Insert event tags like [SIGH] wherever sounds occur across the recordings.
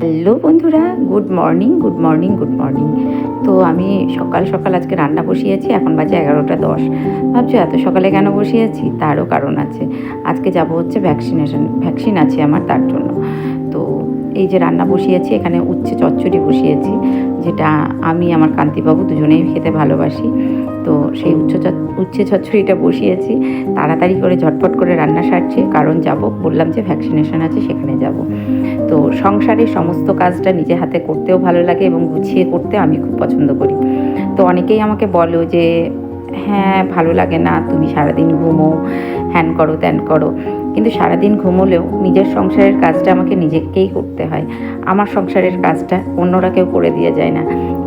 Hello বন্ধুরা, good morning good morning good morning. তো আমি সকাল সকাল আজকে রান্না বসিয়েছি, এখন বাজে এগারোটা দশ। ভাবছ এত সকালে কেন বসিয়েছি? তারও কারণ আছে। আজকে যাব হচ্ছে ভ্যাকসিনেশন ভ্যাকসিন আছে আমার, তার জন্য। এই যে রান্না বসিয়েছি, এখানে উচ্ছে চচ্চড়ি বসিয়েছি, যেটা আমি, আমার কান্তিবাবু দুজনেই খেতে ভালোবাসি। তো সেই উচ্চ উচ্ছে চচ্চড়িটা বসিয়েছি, তাড়াতাড়ি করে ঝটপট করে রান্না সারছি, কারণ যাব, বললাম যে ভ্যাকসিনেশন আছে, সেখানে যাব। তো সংসারের সমস্ত কাজটা নিজে হাতে করতেও ভালো লাগে এবং গুছিয়ে করতে আমি খুব পছন্দ করি। তো অনেকেই আমাকে বলো যে হ্যাঁ ভালো লাগে না, তুমি সারাদিন ঘুমো, হ্যান করো ত্যান করো। কিন্তু সারাদিন ঘুমোলেও নিজের সংসারের কাজটা আমাকে নিজেকেই করতে হয়। আমার সংসারের কাজটা অন্যরা কেউ করে দিয়ে যায় না।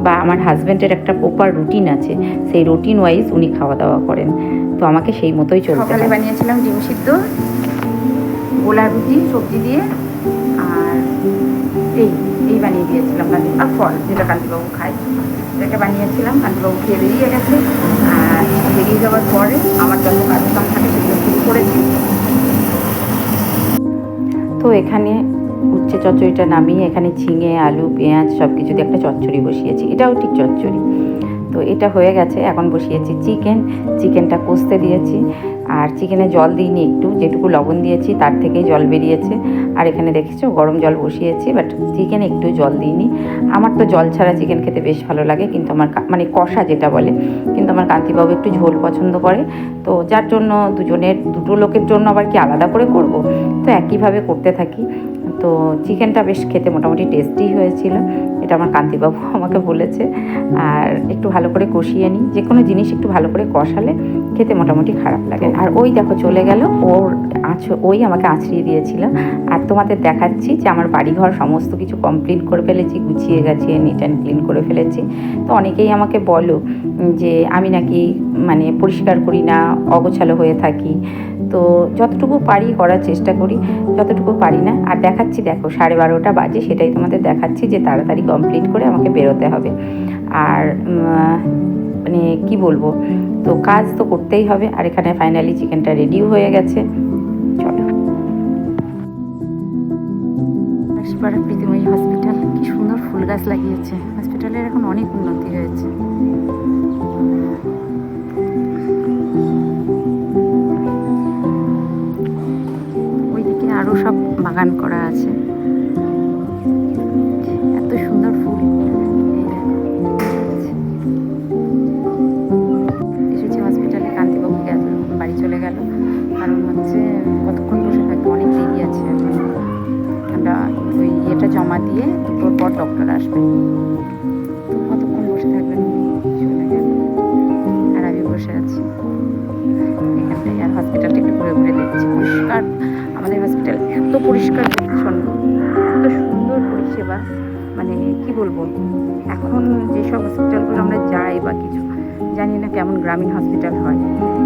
বা আমার হাজব্যান্ডের একটা প্রপার রুটিন আছে সেই রুটিন ওয়াইজ উনি খাওয়া দাওয়া করেন। তো আমাকে সেই মতোই চলতে সকালে বানিয়েছিলাম ডিম সিদ্ধ গোলা রুটি সবজি দিয়ে আর এই এই বানিয়ে দিয়েছিলাম আর ফল যেটা কান্তিবাবু খায়। সেটা বানিয়েছিলাম কান্তিবাবু খেয়ে বেরিয়ে গেছে। আর বেরিয়ে যাওয়ার পরে আমার যত কাজ কাম থাকে সেগুলো শুরু করেছি। এখানে উচ্ছে চচ্চড়িটা নামিয়ে এখানে ঝিঙে, আলু, পেঁয়াজ সব কিছু দিয়ে একটা চচ্চড়ি বসিয়েছি। এটাও ঠিক চচ্চড়ি। তো এটা হয়ে গেছে, এখন বসিয়েছি চিকেন। চিকেনটা কষতে দিয়েছি। আর চিকেনে জল দিইনি একটু, যেটুকু লবণ দিয়েছি তার থেকেই জল বেরিয়েছে। আর এখানে দেখেছ, গরম জল বসিয়েছি বাট চিকেনে একটু জল দিইনি। আমার তো জল ছাড়া চিকেন খেতে বেশ ভালো লাগে, কিন্তু আমার মানে কষা যেটা বলে। কিন্তু আমার কান্তিবাবু একটু ঝোল পছন্দ করে। তো যার জন্য দুজনের, দুটো লোকের জন্য আবার কি আলাদা করে করব? তো একইভাবে করতে থাকি। তো চিকেনটা বেশ খেতে মোটামুটি টেস্টি হয়েছিল। এটা আমার কান্তিবাবু [LAUGHS] আমাকে বলেছে। আর একটু ভালো করে কষিয়ে নিই। যে কোনো জিনিস একটু ভালো করে কষালে খেতে মোটামুটি খারাপ লাগে। আর ওই দেখো চলে গেল, ওর আঁচ, ওই আমাকে আঁচড়িয়ে দিয়েছিল। আর তোমাদের দেখাচ্ছি যে আমার বাড়িঘর সমস্ত কিছু কমপ্লিট করে ফেলেছি, গুছিয়ে গাছিয়ে নিট অ্যান্ড ক্লিন করে ফেলেছি। তো অনেকেই আমাকে বলো যে আমি নাকি মানে পরিষ্কার করি না, অগোছালো হয়ে থাকি। তো যতটুকু পারি করার চেষ্টা করি, যতটুকু পারি না। আর দেখাচ্ছি দেখো, সাড়ে বারোটা বাজে, সেটাই তোমাদের দেখাচ্ছি যে তাড়াতাড়ি কমপ্লিট করে আমাকে বেরোতে হবে। আর মানে কি বলব? তো কাজ তো করতেই হবে, আর এখানে ফাইনালি চিকেনটা রেডিও হয়ে গেছে। চলো। পাড়া প্রীতিময়ী হসপিটাল কি সুন্দর ফুল গাছ লাগিয়েছে। হসপিটালের এখন অনেক উন্নতি হয়েছে। ওইদিকে আরও সব বাগান করা আছে। দিয়ে দুটোর পর ডক্টর আসবে। তো কতক্ষণ বসে থাকবেন? চলে গেল আর আমি বসে আছি। এখানটায় আর হসপিটালটা একটু ঘুরে ঘুরে দেখছি। পরিষ্কার। আমাদের হসপিটাল এত পরিষ্কার পরিচ্ছন্ন। এত সুন্দর পরিষেবা। মানে কি বলব? এখন যেসব হসপিটালগুলো আমরা যাই বা কিছু, জানি না কেমন গ্রামীণ হসপিটাল হয়।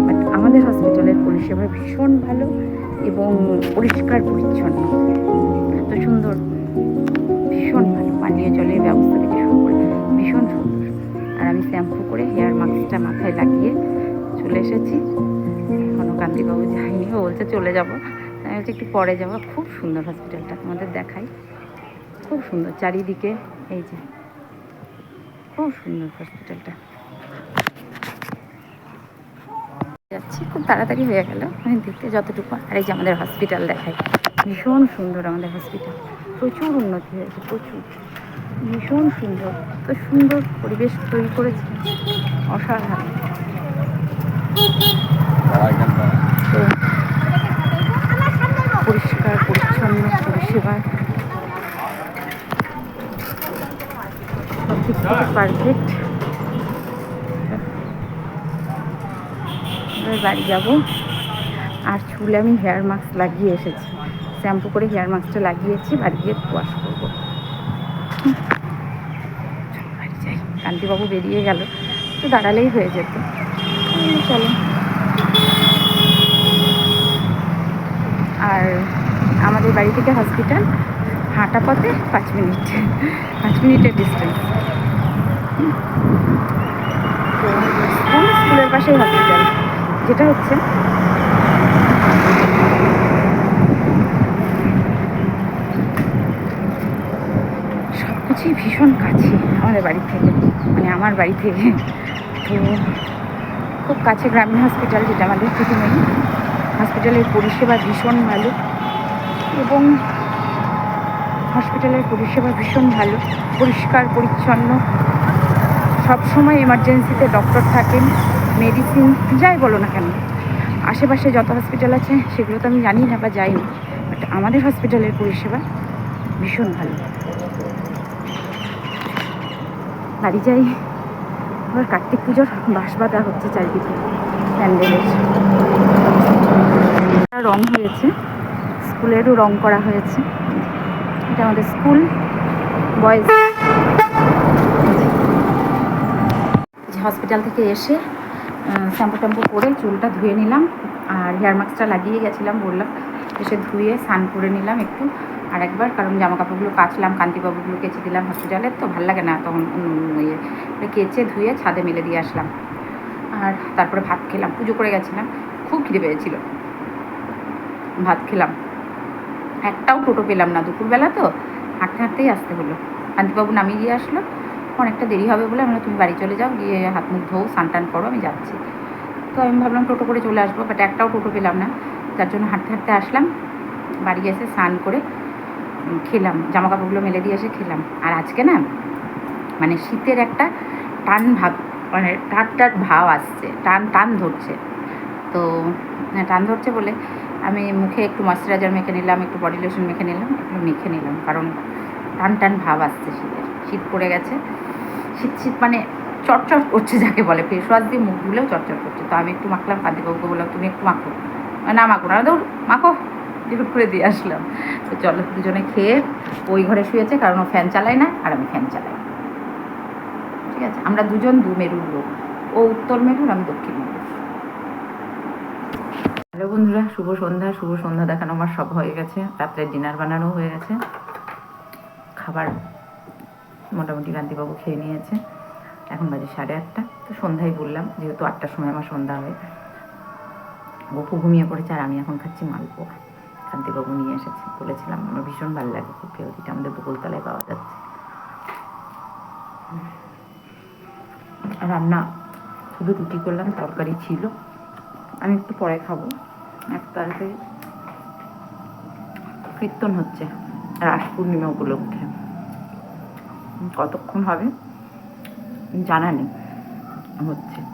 বাট আমাদের হসপিটালের পরিষেবা ভীষণ ভালো এবং পরিষ্কার পরিচ্ছন্ন। এত সুন্দর। ভীষণ ভালো। পানীয় জলের ব্যবস্থা থেকে শুরু করে ভীষণ সুন্দর আর আমি শ্যাম্পু করে হেয়ার মাস্কটা মাথায় লাগিয়ে চলে এসেছি। এখনও কান্তিবাবু যায়নি ও বলছে চলে যাব। আমি বলছি একটু পরে যাব। খুব সুন্দর হসপিটালটা তোমাদের দেখাই। খুব সুন্দর চারিদিকে, এই যে, খুব সুন্দর হসপিটালটা। যাচ্ছি, খুব তাড়াতাড়ি হয়ে গেল। মানে দেখতে যতটুকু, আর এই যে আমাদের হসপিটাল দেখাই। ভীষণ সুন্দর আমাদের হসপিটাল। প্রচুর উন্নতি হয়েছে, প্রচুর। ভীষণ সুন্দর। তো সুন্দর পরিবেশ তৈরি করেছে। অসাধারণ। পরিষ্কার, পরিচ্ছন্ন, পরিষেবা। পারফেক্ট বাড়ি যাব। আর চুলে আমি হেয়ার মাস্ক লাগিয়ে এসেছি। শ্যাম্পু করে হেয়ার মাস্কটা লাগিয়েছি, বাড়ি গিয়ে ওয়াশ করব। বাড়ি যাই, কান্তিবাবু বেরিয়ে গেল তো দাঁড়ালেই হয়ে যেত। চলো। আর আমাদের বাড়ি থেকে হসপিটাল হাঁটা পথে পাঁচ মিনিট, পাঁচ মিনিটের ডিস্টেন্স স্কুলের পাশেই হসপিটাল যেটা হচ্ছে মালকুচি ভীষণ কাছে আমাদের বাড়ি থেকে মানে আমার বাড়ি থেকে। তো খুব কাছে গ্রামীণ হসপিটাল যেটা আমাদের প্রতিময়ী হসপিটালের পরিষেবা ভীষণ ভালো। এবং হসপিটালের পরিষেবা ভীষণ ভালো। পরিষ্কার, পরিচ্ছন্ন। সবসময় এমার্জেন্সিতে ডক্টর থাকেন মেডিসিন যাই বলো না কেন। আশেপাশে যত হসপিটাল আছে, সেগুলো তো আমি জানি না বা যাইনি। বাট আমাদের হসপিটালের পরিষেবা ভীষণ ভালো। বাড়ি যাই। আবার কার্তিক পুজোর বাঁশ বাঁধা হচ্ছে চারিদিকে, প্যান্ডেলের। রং হয়েছে, স্কুলেরও রং করা হয়েছে। এটা আমাদের স্কুল, বয়েজ। হসপিটাল থেকে এসে শ্যাম্পু ট্যাম্পু করে চুলটা ধুয়ে নিলাম, আর হেয়ার মাস্কটা লাগিয়ে গেছিলাম, বললাম এসে ধুয়ে স্নান করে নিলাম একটু। আর একবার কারণ জামা কাপড়গুলো কাচলাম, কান্তিবাবুগুলো কেচে দিলাম হসপিটালের তো ভালো লাগে না, তখন ইয়ে কেচে ধুয়ে ছাদে মেলে দিয়ে আসলাম। আর তারপরে ভাত খেলাম, পুজো করে গেছিলাম, খুব খিদে পেয়েছিল। ভাত খেলাম। একটাও টোটো পেলাম না দুপুরবেলা তো, হাঁটতে হাঁটতেই আসতে হলো। কান্তিবাবু নামিয়ে দিয়ে আসলো, অনেকটা দেরি হবে বলে আমরা তুমি বাড়ি চলে যাও, গিয়ে হাত মুখ ধোও, স্নান টান করো, আমি যাচ্ছি। তো আমি ভাবলাম টোটো করে চলে আসব বাট একটাও টোটো পেলাম না, যার জন্য হাঁটতে হাঁটতে আসলাম। বাড়ি এসে স্নান করে খেলাম জামা কাপড়গুলো মেলে দিয়ে এসে খেলাম। আর আজকে না মানে শীতের একটা টান ভাব মানে টাট টাট ভাব আসছে টান টান ধরছে। তো হ্যাঁ, টান ধরছে বলে আমি মুখে একটু ময়শ্চারাইজার মেখে নিলাম একটু বডি লোশন মেখে নিলাম একটু মেখে নিলাম। কারণ টান টান ভাব আসছে শীতের। শীত পড়ে গেছে। শীত শীত মানে চটচট করছে যাকে বলে ফেস ওয়াশ দিয়ে মুখ ধুলেও চটচট করছে। তো আমি একটু মাখলাম কান্তিবাবুকে বললাম তুমি একটু মাখো। না মাখো না। দৌড় মাখো। ডিউট করে দিয়ে আসলাম। তো চলো দুজনে খেয়ে ওই ঘরে শুয়েছে, কারণ ও ফ্যান চালায় না আর আমি ফ্যান চালাই। ঠিক আছে, আমরা দুজন দু মেরুর লোক। ও উত্তর মেরুর, আমি দক্ষিণ মেরুর। হ্যালো বন্ধুরা, শুভ সন্ধ্যা। শুভ সন্ধ্যা দেখানো আমার সব হয়ে গেছে। রাত্রে ডিনার বানানো হয়ে গেছে। খাবার মোটামুটি কান্তিবাবু খেয়ে নিয়েছে। এখন বাজে সাড়ে আটটা। তো সন্ধ্যায় বললাম, যেহেতু আটটার সময় আমার সন্ধ্যা হয়। গপু ঘুমিয়ে পড়েছে আর আমি এখন খাচ্ছি মালপোয়া। কান্তিবাবু নিয়ে এসেছে। বলেছিলাম, আমার ভীষণ ভালো লাগে খুব ফেভারিট আমাদের বকুলতলায় পাওয়া যাচ্ছে। রান্না শুধু রুটি করলাম, তরকারি ছিল। আমি একটু পরে খাব। এক তারিখে কীর্তন হচ্ছে রাস পূর্ণিমা উপলক্ষে। কতক্ষণ হবে জানা নেই, হচ্ছে।